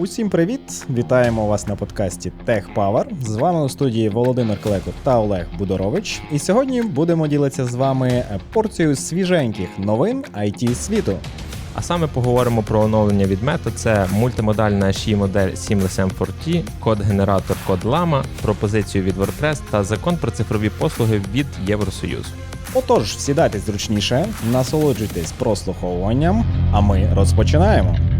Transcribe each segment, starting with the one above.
Усім привіт! Вітаємо вас на подкасті Tech Power. З вами у студії Володимир Клеко та Олег Будорович. І сьогодні будемо ділитися з вами порцією свіженьких новин IT світу. А саме поговоримо про оновлення від Meta. Це мультимодальна HI модель Seamless M4T, код-генератор код Lama, пропозицію від WordPress та закон про цифрові послуги від Євросоюзу. Отож, сідайтесь зручніше, насолоджуйтесь прослуховуванням, а ми розпочинаємо.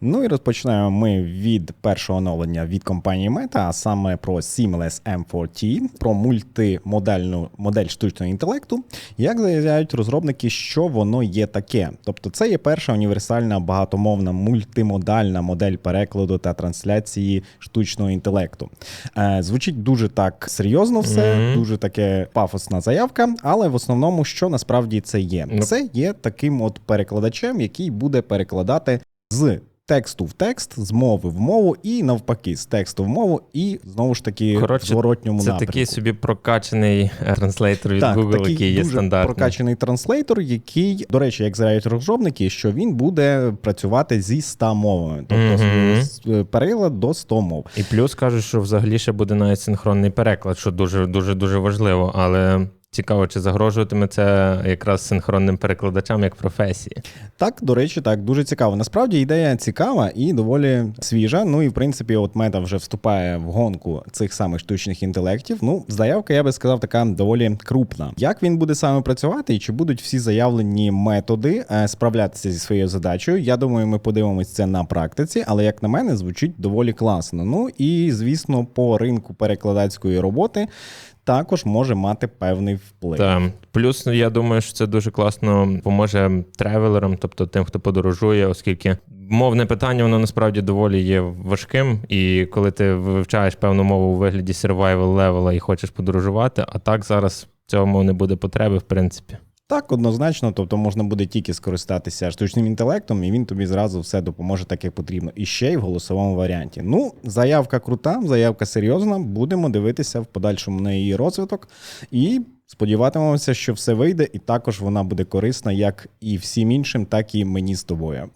Ну і розпочинаємо ми від першого оновлення від компанії Meta, а саме про Seamless M4T, про мультимодальну модель штучного інтелекту. Як заявляють розробники, що воно є таке. Тобто, це є перша універсальна багатомовна мультимодальна модель перекладу та трансляції штучного інтелекту. Е, Звучить дуже так серйозно, все, Мгм. дуже таке пафосна заявка, але в основному, що насправді це є? Ну. Це є таким от перекладачем, який буде перекладати з тексту в текст, з мови в мову, і навпаки, з тексту в мову, і знову ж таки в Коротше, зворотньому Це напрямку. такий собі прокачаний е, транслейтер від так, Google, такий який є дуже стандартний. прокачаний транслейтор, який, до речі, як заявляють розробники, що він буде працювати зі 100 мовами, тобто Мгм. з- з- переклад до 100 мов. І плюс кажуть, що взагалі ще буде навіть синхронний переклад, що дуже дуже дуже важливо. Але цікаво, чи загрожуватиме це якраз синхронним перекладачам як професії. Так, до речі, так дуже цікаво. Насправді ідея цікава і доволі свіжа. Ну і в принципі, от мета вже вступає в гонку цих самих штучних інтелектів. Ну, заявка, я би сказав, така доволі крупна. Як він буде саме працювати, і чи будуть всі заявлені методи е, справлятися зі своєю задачею? Я думаю, ми подивимось це на практиці, але як на мене, звучить доволі класно. Ну і звісно, по ринку перекладацької роботи. Також може мати певний вплив. Так. плюс ну, я думаю, що це дуже класно поможе тревелерам, тобто тим, хто подорожує, оскільки мовне питання воно насправді доволі є важким. І коли ти вивчаєш певну мову у вигляді survival левела і хочеш подорожувати, а так зараз в цьому не буде потреби, в принципі. Так, однозначно, тобто можна буде тільки скористатися штучним інтелектом, і він тобі зразу все допоможе так, як потрібно. І ще й в голосовому варіанті. Ну, заявка крута, заявка серйозна. Будемо дивитися в подальшому на її розвиток. І сподіватимемося, що все вийде, і також вона буде корисна як і всім іншим, так і мені з тобою.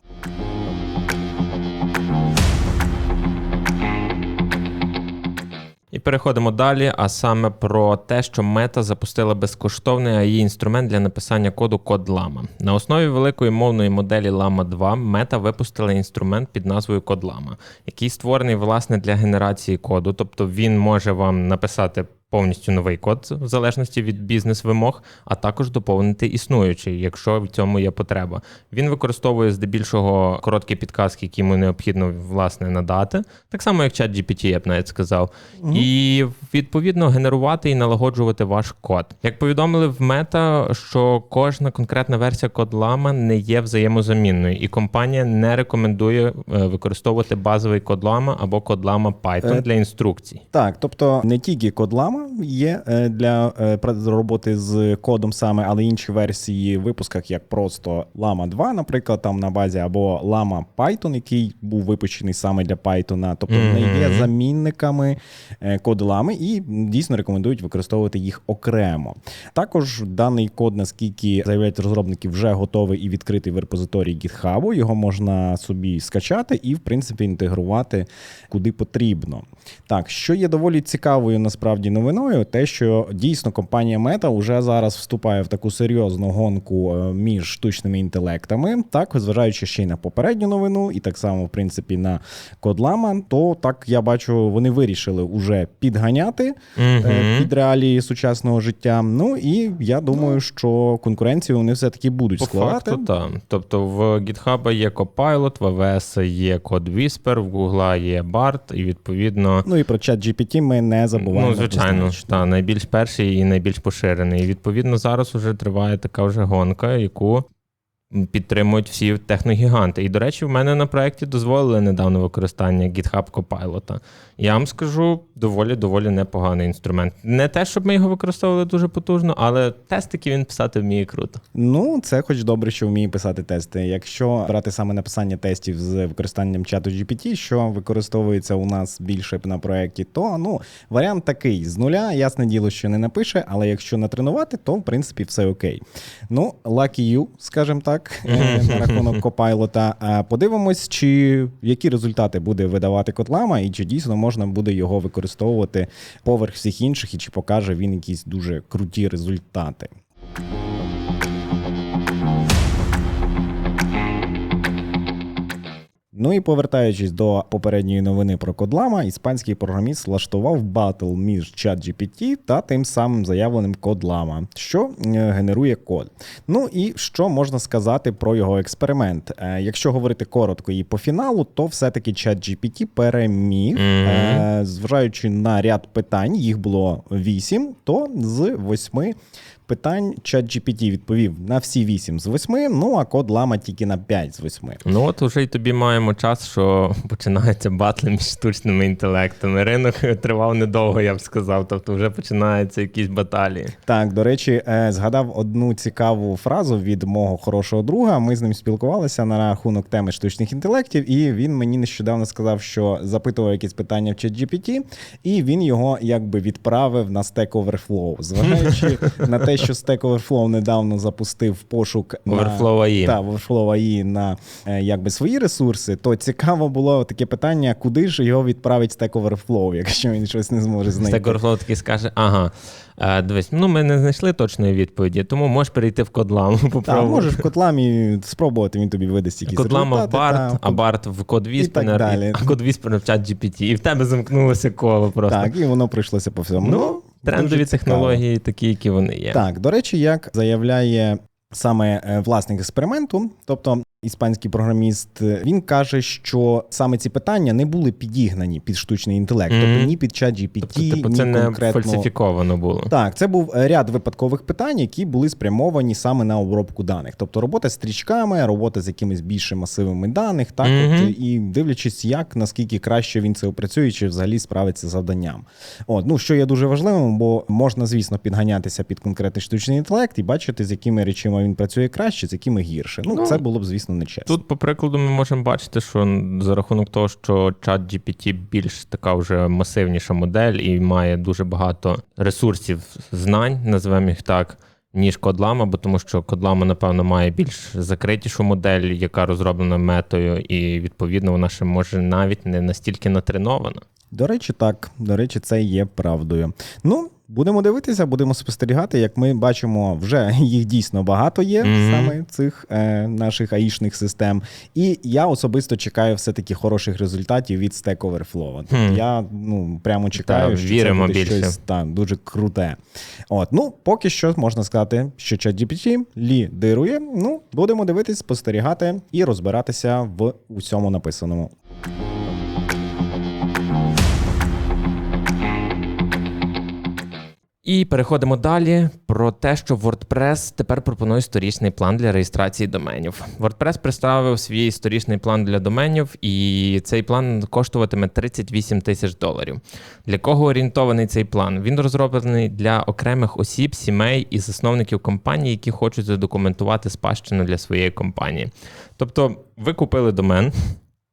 І переходимо далі, а саме про те, що Мета запустила безкоштовний AI інструмент для написання коду код Lama. На основі великої мовної моделі Lama 2 Мета випустила інструмент під назвою Код Lama, який створений власне для генерації коду, тобто він може вам написати. Повністю новий код в залежності від бізнес-вимог, а також доповнити існуючий, якщо в цьому є потреба. Він використовує здебільшого короткі підказки, які йому необхідно власне надати, так само як чат GPT, я б навіть сказав, і відповідно генерувати і налагоджувати ваш код. Як повідомили в Meta, що кожна конкретна версія CodeLama не є взаємозамінною, і компанія не рекомендує е, використовувати базовий CodeLama або CodeLama Python Е, для інструкцій. Так, тобто не тільки кодлама є е, для е, роботи з кодом саме, але інші версії в випусках, як просто Lama 2, наприклад, там на базі, або Lama Python, який був випущений саме для Python, тобто не є замінниками е, коду Lama і дійсно рекомендують використовувати їх окремо. Також даний код, наскільки заявляють розробники, вже готовий і відкритий в репозиторії GitHub. Його можна собі скачати і, в принципі, інтегрувати куди потрібно. Так, що є доволі цікавою насправді новиною, те, що дійсно компанія Meta вже зараз вступає в таку серйозну гонку е, між штучними інтелектами. Так, зважаючи ще й на попередню новину, і так само, в принципі, на Кодлама, то так я бачу, вони вирішили уже підганяти Мгм. під реалії сучасного життя. Ну і я думаю, що конкуренцію вони все-таки будуть По складати. факту, так. Тобто в GitHub є Copilot, в AWS є Code Whisper, в Google є BART, і відповідно. Ну і про чат GPT ми не забуваємо. Ну, звичайно, однозначно. та, найбільш перший і найбільш поширений. І відповідно зараз вже триває така вже гонка, яку підтримують всі техногіганти. І, до речі, в мене на проєкті дозволили недавно використання GitHub Copilot. Я вам скажу, доволі доволі непоганий інструмент. Не те, щоб ми його використовували дуже потужно, але тестики він писати вміє круто. Ну, це хоч добре, що вміє писати тести. Якщо брати саме написання тестів з використанням чату GPT, що використовується у нас більше на проєкті, то ну варіант такий: з нуля, ясне діло, що не напише, але якщо натренувати, то в принципі все окей. Ну, lucky you, скажімо так. Так е, на рахунок Копайлота. Подивимось, чи які результати буде видавати Котлама, і чи дійсно можна буде його використовувати поверх всіх інших, і чи покаже він якісь дуже круті результати. Ну і повертаючись до попередньої новини про Кодлама, іспанський програміст влаштував батл між ChatGPT та тим самим заявленим Кодлама, що е, генерує код. Ну і що можна сказати про його експеримент? Е, Якщо говорити коротко і по фіналу, то все-таки ChatGPT переміг, е, зважаючи на ряд питань, їх було вісім, то з восьми. Питань ChatGPT відповів на всі 8 з 8, ну а код лама тільки на 5 з 8. Ну от уже й тобі маємо час, що починаються батли між штучними інтелектами. Ринок тривав недовго, я б сказав. Тобто вже починаються якісь баталії. Так, до речі, е, згадав одну цікаву фразу від мого хорошого друга. Ми з ним спілкувалися на рахунок теми штучних інтелектів, і він мені нещодавно сказав, що запитував якесь питання в ChatGPT, і він його якби відправив на Stack Overflow. Зважаючи на те, що Stack Overflow недавно запустив пошук Overflow на, AI. та, Overflow AI на е, якби свої ресурси, то цікаво було таке питання, куди ж його відправить Stack Overflow, якщо він щось не зможе знайти. Стек Overflow такий скаже: ага, е, дивись, ну ми не знайшли точної відповіді, тому можеш перейти в кодлам. Так, можеш в Котлάμі спробувати, він тобі видасть якісь Кодлама в. Барт, а Барт в код І так Whisperer, а код в чат GPT. І в тебе замкнулося коло просто. Так, і воно пройшлося по всьому. Ну, трендові дуже цікаво. технології такі, які вони є. Так, до речі, як заявляє саме е, власник експерименту, тобто іспанський програміст, е, він каже, що саме ці питання не були підігнані під штучний інтелект, Мгм. тобто ні під чат GPT, Тобто, типу, ні це не конкретно. фальсифіковано було. Так, це був е, ряд випадкових питань, які були спрямовані саме на обробку даних. Тобто робота з стрічками, робота з якимись більше масивами даних, так Мгм. от, і дивлячись, як наскільки краще він це опрацює, чи взагалі справиться з завданням. От, ну що є дуже важливим, бо можна, звісно, підганятися під конкретний штучний інтелект і бачити, з якими речами він працює краще, з якими гірше. Ну, Ну, це було б, звісно, нечесно. Тут, по прикладу, ми можемо бачити, що за рахунок того, що чат GPT більш така вже масивніша модель і має дуже багато ресурсів знань, називаємо їх так, ніж Кодлама, бо тому що Кодлама, напевно, має більш закритішу модель, яка розроблена метою, і відповідно вона ще може навіть не настільки натренована. До речі, так. До речі, це є правдою. Ну, будемо дивитися, будемо спостерігати. Як ми бачимо, вже їх дійсно багато є, Мгм. саме цих е, наших аїшних систем. І я особисто чекаю все-таки хороших результатів від Stack Overflow. Тобто Хм. Я ну, прямо чекаю, Та, що віримо це буде більше. щось та, дуже круте. От, ну, поки що можна сказати, що ChatGPT лідирує. Ну, будемо дивитись, спостерігати і розбиратися в усьому написаному. І переходимо далі про те, що WordPress тепер пропонує сторічний план для реєстрації доменів. WordPress представив свій сторічний план для доменів, і цей план коштуватиме 38 тисяч доларів. Для кого орієнтований цей план? Він розроблений для окремих осіб, сімей і засновників компаній, які хочуть задокументувати спадщину для своєї компанії. Тобто, ви купили домен.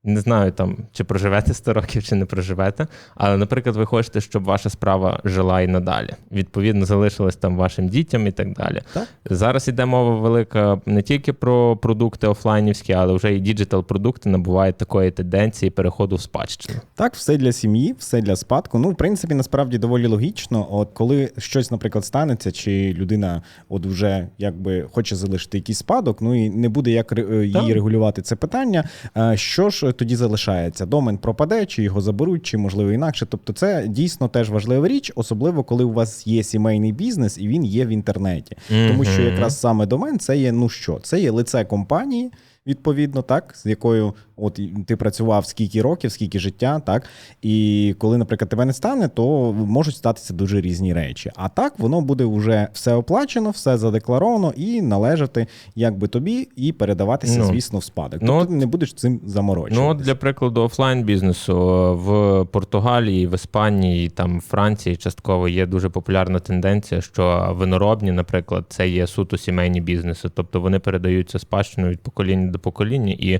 Не знаю там, чи проживете 100 років, чи не проживете. Але, наприклад, ви хочете, щоб ваша справа жила і надалі. Відповідно, залишилась там вашим дітям і так далі. Так. Зараз іде мова велика не тільки про продукти офлайнівські, але вже і діджитал-продукти набувають такої тенденції переходу в спадщину. Так, все для сім'ї, все для спадку. Ну, в принципі, насправді доволі логічно. От коли щось, наприклад, станеться, чи людина от вже якби хоче залишити якийсь спадок, ну і не буде як е, її Так. регулювати це питання. е, Що ж тоді залишається? Домен пропаде, чи його заберуть, чи можливо інакше. Тобто, це дійсно теж важлива річ, особливо коли у вас є сімейний бізнес і він є в інтернеті. Тому що якраз саме домен це є ну що? Це є лице компанії. Відповідно, так, з якою от ти працював скільки років, скільки життя, так. І коли, наприклад, тебе не стане, то можуть статися дуже різні речі. А так воно буде вже все оплачено, все задекларовано і належати якби тобі, і передаватися, Ну. звісно, в спадок. Ну, тобто ти не будеш цим заморочуватися. Ну, от для прикладу, офлайн бізнесу в Португалії, в Іспанії, там Франції частково є дуже популярна тенденція, що виноробні, наприклад, це є суто сімейні бізнеси, тобто вони передаються спадщиною від покоління до покоління, і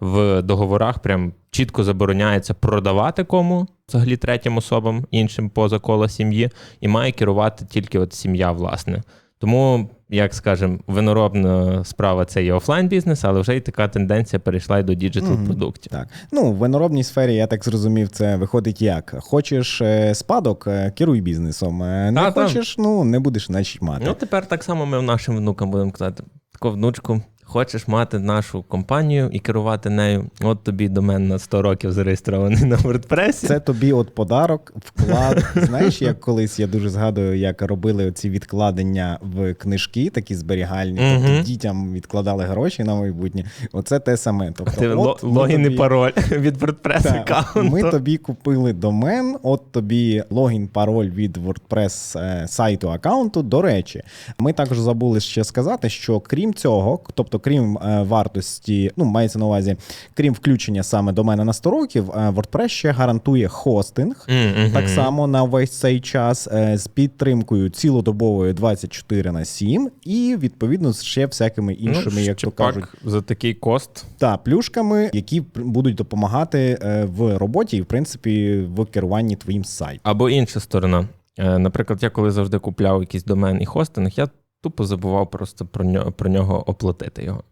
в договорах прям чітко забороняється продавати кому взагалі третім особам, іншим поза кола сім'ї, і має керувати тільки от сім'я, власне. Тому, як скажемо, виноробна справа це є офлайн бізнес, але вже й така тенденція перейшла й до діджитал продуктів. Так, ну в виноробній сфері я так зрозумів, це виходить як: хочеш е, спадок, е, керуй бізнесом. е, Не та. хочеш, ну не будеш значить мати. Ну тепер так само ми нашим внукам будемо казати: таку внучку, хочеш мати нашу компанію і керувати нею. От тобі домен на 100 років зареєстрований на WordPress. Це тобі от подарок, вклад. Знаєш, як колись я дуже згадую, як робили ці відкладення в книжки, такі зберігальні, Мгм. тобто дітям відкладали гроші на майбутнє. Оце те саме. Тобто, Ти от логін і пароль від WordPress аккаунту. ми тобі купили домен, от тобі логін, пароль від WordPress е, сайту аккаунту. До речі, ми також забули ще сказати, що крім цього, тобто крім е, вартості, ну мається на увазі, крім включення саме домена на 100 років, е, WordPress ще гарантує хостинг. Мгм. Так само на весь цей час е, з підтримкою цілодобовою 24 на 7 і відповідно ще всякими іншими, ну, як то кажуть, за такий кост. та плюшками, які будуть допомагати в роботі і в принципі в керуванні твоїм сайтом. Або інша сторона. Наприклад, я коли завжди купляв якийсь домен і хостинг, я тупо забував просто про нього, про нього оплатити його.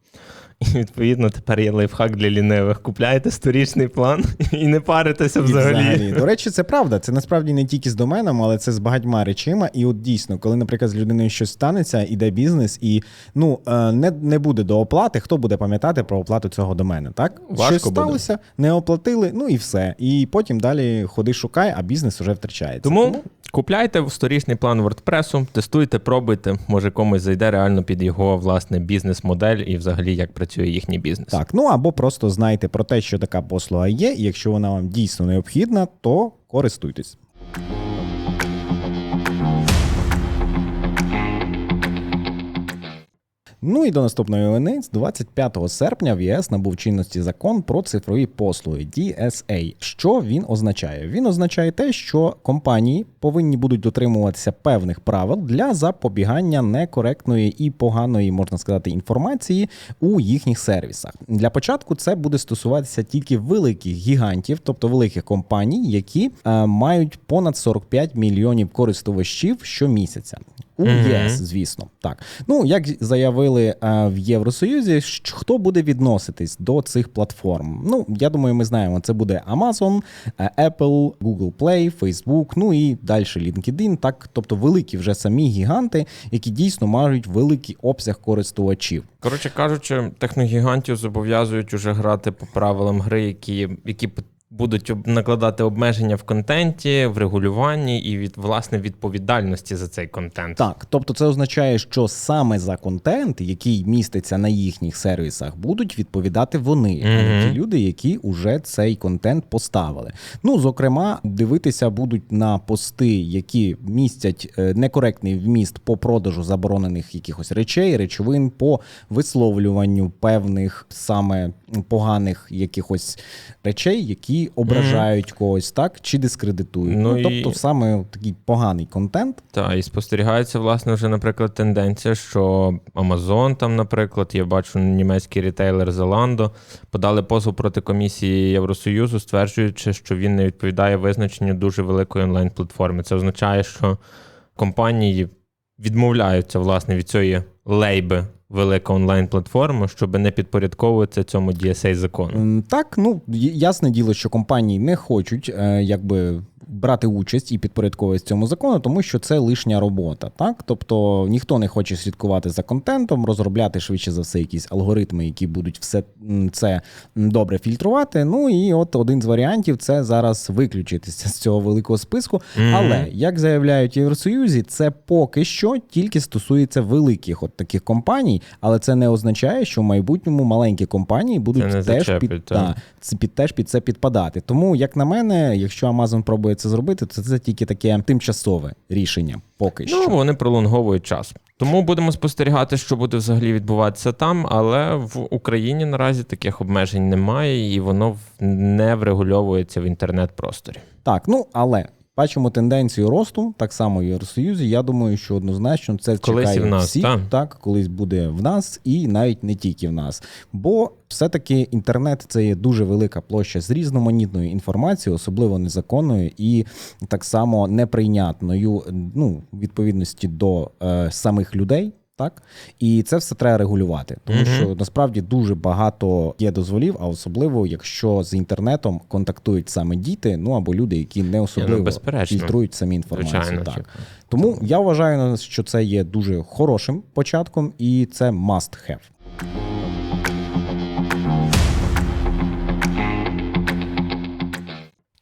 І відповідно тепер є лайфхак для лінивих. Купляєте сторічний план і не паритеся І взагалі. До речі, це правда. Це насправді не тільки з доменом, але це з багатьма речима. І от дійсно, коли, наприклад, з людиною щось станеться, іде бізнес, і ну е, не, не буде до оплати, хто буде пам'ятати про оплату цього домена? Так Важко щось буде. сталося, не оплатили, ну і все. І потім далі ходи шукай, а бізнес вже втрачається. Тому купляйте сторічний план WordPress, тестуйте, пробуйте. Може комусь зайде реально під його власне бізнес-модель і взагалі як працює їхній бізнес. Так, ну або просто знайте про те, що така послуга є, і якщо вона вам дійсно необхідна, то користуйтесь. Ну і до наступної новини. З 25 серпня в ЄС набув чинності закон про цифрові послуги DSA. Що він означає? Він означає те, що компанії повинні будуть дотримуватися певних правил для запобігання некоректної і поганої, можна сказати, інформації у їхніх сервісах. Для початку це буде стосуватися тільки великих гігантів, тобто великих компаній, які е, мають понад 45 мільйонів користувачів щомісяця. У. ЄС, звісно, так. Ну як заявили е, в Євросоюзі, хто буде відноситись до цих платформ? Ну я думаю, ми знаємо, це буде Amazon, е, Apple, Google Play, Facebook, ну і далі LinkedIn. Так, тобто великі вже самі гіганти, які дійсно мають великий обсяг користувачів. Коротше кажучи, техногігантів зобов'язують уже грати по правилам гри, які, які будуть накладати обмеження в контенті, в регулюванні і від власне відповідальності за цей контент. Так, тобто це означає, що саме за контент, який міститься на їхніх сервісах, будуть відповідати вони, а Мгм. ті люди, які уже цей контент поставили. Ну, зокрема, дивитися будуть на пости, які містять е, некоректний вміст по продажу заборонених якихось речей, речовин, по висловлюванню певних саме поганих якихось речей, які ображають когось, так чи дискредитують. Ну Ну, і- тобто, саме такий поганий контент. Та і спостерігається, власне, вже, наприклад, тенденція, що Amazon, там, наприклад, я бачу німецький рітейлер Zalando, подали позов проти комісії Євросоюзу, стверджуючи, що він не відповідає визначенню дуже великої онлайн-платформи. Це означає, що компанії відмовляються власне від цієї лейби велика онлайн-платформа, щоб не підпорядковуватися цьому DSA закону. Так, ну ясне діло, що компанії не хочуть е, якби. Брати участь і підпорядковуватися цьому закону, тому що це лишня робота. Так, тобто ніхто не хоче слідкувати за контентом, розробляти швидше за все якісь алгоритми, які будуть все це добре фільтрувати. Ну і от один з варіантів це зараз виключитися з цього великого списку. Мгм. Але як заявляють в Євросоюзі, це поки що тільки стосується великих от таких компаній, але це не означає, що в майбутньому маленькі компанії будуть теж зачепить, під, та, під теж під це підпадати. Тому, як на мене, якщо Amazon пробує це зробити, то це тільки таке тимчасове рішення. Поки Ну, що. вони пролонговують час. Тому будемо спостерігати, що буде взагалі відбуватися там. Але в Україні наразі таких обмежень немає, і воно не врегульовується в інтернет-просторі. Так, ну але Бачимо тенденцію росту, так само в Євросоюзі. Я думаю, що однозначно це Колись чекає в нас, всіх, та. так, колись буде в нас, і навіть не тільки в нас. Бо все-таки інтернет це є дуже велика площа з різноманітною інформацією, особливо незаконною і так само неприйнятною, ну, відповідності до е, самих людей. Так, і це все треба регулювати, тому Мгм. що насправді дуже багато є дозволів, а особливо якщо з інтернетом контактують саме діти, ну або люди, які не особливо yeah, фільтрують самі інформацію. Звичайно, так. типу. Тому я вважаю, що це є дуже хорошим початком, і це must have.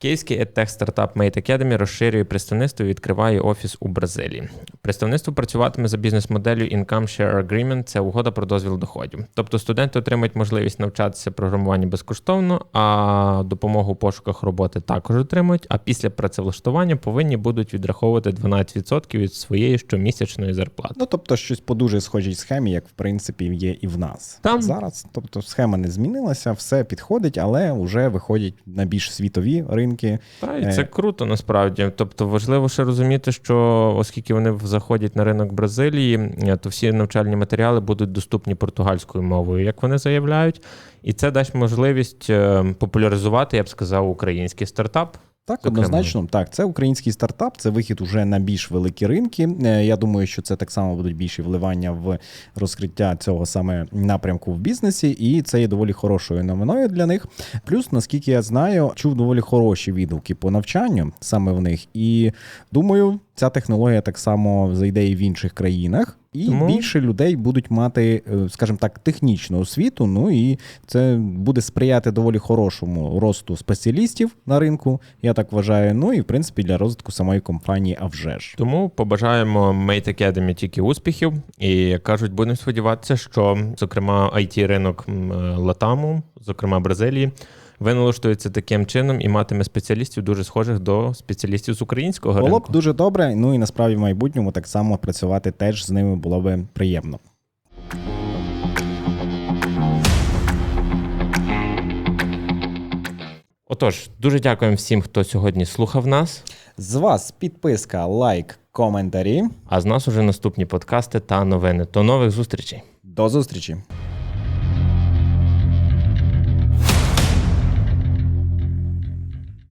Київський edtech стартап Mate Academy розширює представництво і відкриває офіс у Бразилії. Представництво працюватиме за бізнес-моделлю Income Share Agreement – це угода про дозвіл доходів. Тобто студенти отримають можливість навчатися програмуванню безкоштовно, а допомогу у пошуках роботи також отримують. А після працевлаштування повинні будуть відраховувати 12% від своєї щомісячної зарплати. Ну тобто, щось по дуже схожій схемі, як в принципі є і в нас Там. зараз. Тобто, схема не змінилася, все підходить, але вже виходять на більш світові ринки. Та і Е. це круто насправді. Тобто важливо ще розуміти, що оскільки вони заходять на ринок Бразилії, е, то всі навчальні матеріали будуть доступні португальською мовою, як вони заявляють, і це дасть можливість е, популяризувати, я б сказав, український стартап. Так, Зокрема. однозначно, так, це український стартап, це вихід уже на більш великі ринки. Е, Я думаю, що це так само будуть більші вливання в розкриття цього саме напрямку в бізнесі, і це є доволі хорошою новиною для них. Плюс, наскільки я знаю, чув доволі хороші відгуки по навчанню саме в них. І думаю, ця технологія так само зайде і в інших країнах. І Тому- більше людей будуть мати, е, скажімо так, технічну освіту. Ну і це буде сприяти доволі хорошому росту спеціалістів на ринку, я так вважаю. Ну і в принципі для розвитку самої компанії, а вже ж. Тому побажаємо Mate Academy тільки успіхів. І як кажуть, будемо сподіватися, що зокрема it ринок е, Латаму, зокрема Бразилії, виналаштується таким чином і матиме спеціалістів дуже схожих до спеціалістів з українського Було б дуже добре. Ну і насправді в майбутньому так само працювати теж з ними було би приємно. Отож, дуже дякуємо всім, хто сьогодні слухав нас. З вас підписка, лайк, коментарі. А з нас уже наступні подкасти та новини. До нових зустрічей. До зустрічі!